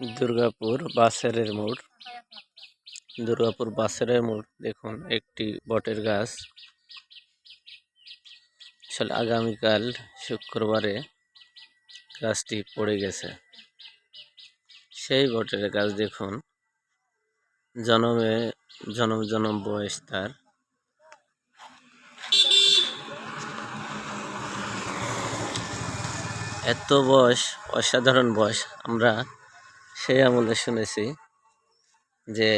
দুর্গাপুর বাসেরের মোড়। দুর্গাপুর বাসেরের মোড়, দেখুন, একটি বটের গাছ। আসলে আগামীকাল শুক্রবারে গাছটি পড়ে গেছে। সেই বটের গাছ, দেখুন, জনমে, জনম জনম বয়স তার। এত বয়স, অসাধারণ বয়স। আমরা সেই আমলে শুনেছি যে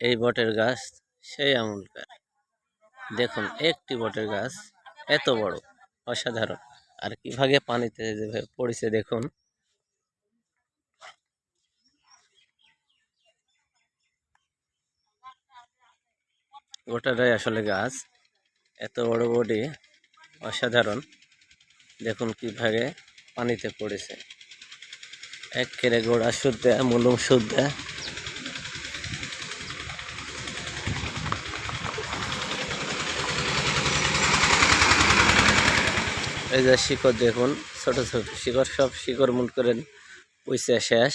এই বটের গাছ সেই আমলকার দেখুন, একটি বটের গাছ এত বড়, অসাধারণ। আর কীভাবে পানিতে পড়েছে দেখুন। গোটাটাই আসলে গাছ। এত বড় বডি, অসাধারণ। দেখুন কীভাবে পানিতে পড়েছে। এক কেড়ে গোড়া শুদ্ধ মুলুম শুদ্ধ এই যে শিকড় দেখুন, ছোট ছোট শিকড়, সব শিকড় মূল করেন পয়সা শেষ।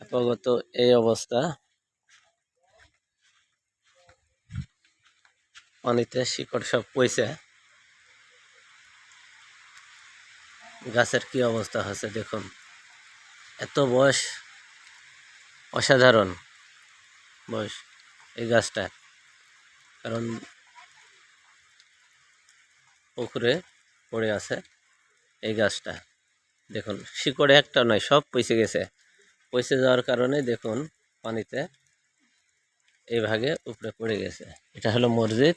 আপাতত এই অবস্থা। পানিতে শিকড় সব পয়সা গাছের কি অবস্থা হচ্ছে দেখুন। এত বয়স? অসাধারণ বয়স এই গাছটা। কারণ পুকুরে পড়ে আছে এই গাছটা। দেখুন, শিকড়ে একটা নয়, সব পয়সে গেছে। পয়সে যাওয়ার কারণে দেখুন, পানিতে এই ভাগে উপরে পড়ে গেছে। এটা হলো মসজিদ।